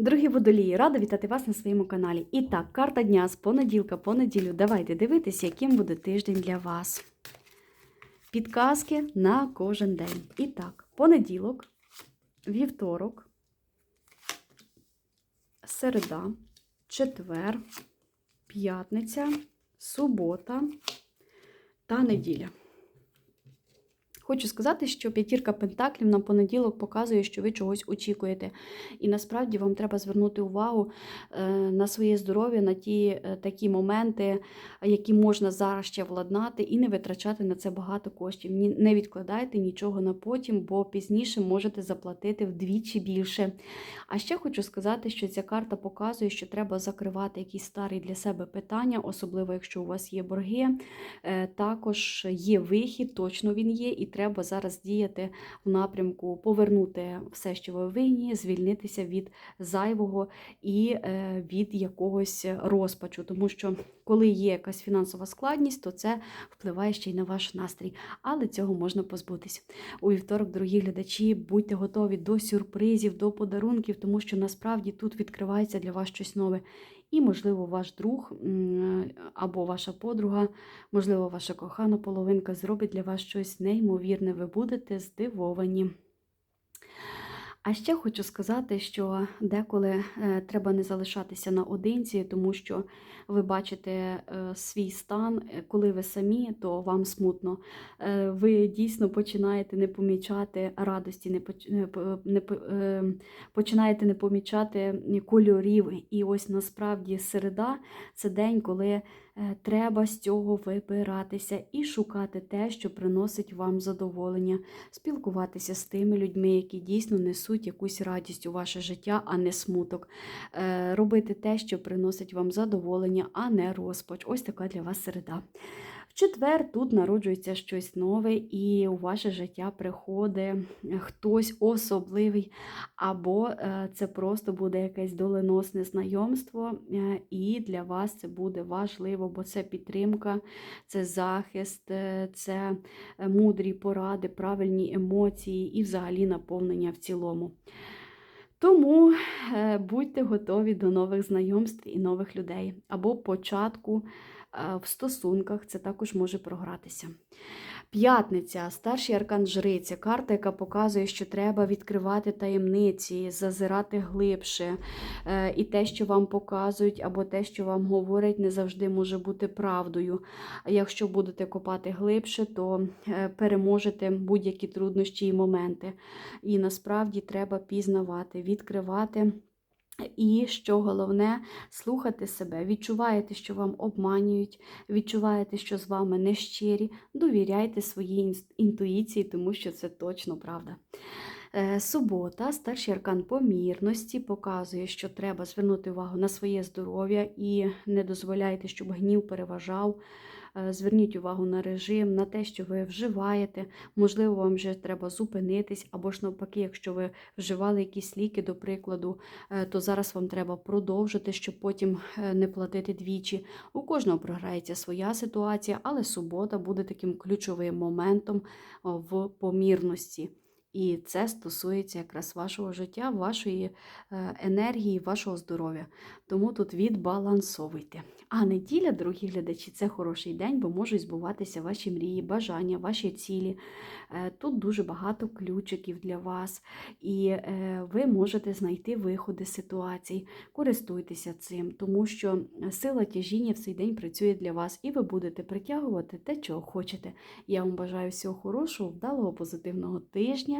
Дорогі водолії, рада вітати вас на своєму каналі. І так, карта дня з понеділка по неділю. Давайте дивитися, яким буде тиждень для вас. Підказки на кожен день. І так, понеділок, вівторок, середа, четвер, п'ятниця, субота та неділя. Хочу сказати, що п'ятірка пентаклів на понеділок показує, що ви чогось очікуєте. І насправді вам треба звернути увагу е, на своє здоров'я, на ті е, такі моменти, які можна зараз ще владнати, і не витрачати на це багато коштів. Не відкладайте нічого на потім, бо пізніше можете заплатити вдвічі більше. А ще хочу сказати, що ця карта показує, що треба закривати якісь старі для себе питання, особливо якщо у вас є борги. Е, Також є вихід, точно він є, і треба зараз діяти в напрямку повернути все, що ви винні, звільнитися від зайвого і е, від якогось розпачу. Тому що коли є якась фінансова складність, то це впливає ще й на ваш настрій. Але цього можна позбутися. У вівторок, дорогі глядачі, будьте готові до сюрпризів, до подарунків, тому що насправді тут відкривається для вас щось нове. І, можливо, ваш друг або ваша подруга, можливо, ваша кохана половинка зробить для вас щось неймовірне. Ви будете здивовані. А ще хочу сказати, що деколи е, треба не залишатися наодинці, тому що ви бачите е, свій стан, е, коли ви самі, то вам смутно. Ви дійсно починаєте не помічати радості, не, поч- не, по- не, по- починаєте не помічати кольорів. І ось насправді середа це день, коли треба з цього вибиратися і шукати те, що приносить вам задоволення, спілкуватися з тими людьми, які дійсно несуть якусь радість у ваше життя, а не смуток. Е, Робити те, що приносить вам задоволення, а не розпач. Ось така для вас середа. Четвер тут народжується щось нове, і у ваше життя приходить хтось особливий, або е, це просто буде якесь доленосне знайомство, е, і для вас це буде важливо, бо це підтримка, це захист, е, це мудрі поради, правильні емоції і взагалі наповнення в цілому. Тому будьте готові до нових знайомств і нових людей, або початку в стосунках це також може програтися. П'ятниця, старший аркан жриця, карта, яка показує, що треба відкривати таємниці, зазирати глибше. Е, І те, що вам показують, або те, що вам говорять, не завжди може бути правдою. Якщо будете копати глибше, то е, переможете будь-які труднощі і моменти. І насправді треба пізнавати, відкривати. І що головне, слухати себе, відчуваєте, що вам обманюють, відчуваєте, що з вами нещирі, довіряйте своїй інтуїції, тому що це точно правда. Е, Субота, старший аркан помірності, показує, що треба звернути увагу на своє здоров'я і не дозволяйте, щоб гнів переважав. Е, Зверніть увагу на режим, на те, що ви вживаєте. Можливо, вам вже треба зупинитись, або ж навпаки, якщо ви вживали якісь ліки, до прикладу, е, то зараз вам треба продовжити, щоб потім не платити двічі. У кожного програється своя ситуація, але субота буде таким ключовим моментом в помірності. І це стосується якраз вашого життя, вашої е, енергії, вашого здоров'я. Тому тут відбалансовуйте. А неділя, дорогі глядачі, це хороший день, бо можуть збуватися ваші мрії, бажання, ваші цілі. Е, Тут дуже багато ключиків для вас, і е, ви можете знайти виходи з ситуацій. Користуйтеся цим, тому що сила тяжіння в цей день працює для вас, і ви будете притягувати те, чого хочете. Я вам бажаю всього хорошого, вдалого, позитивного тижня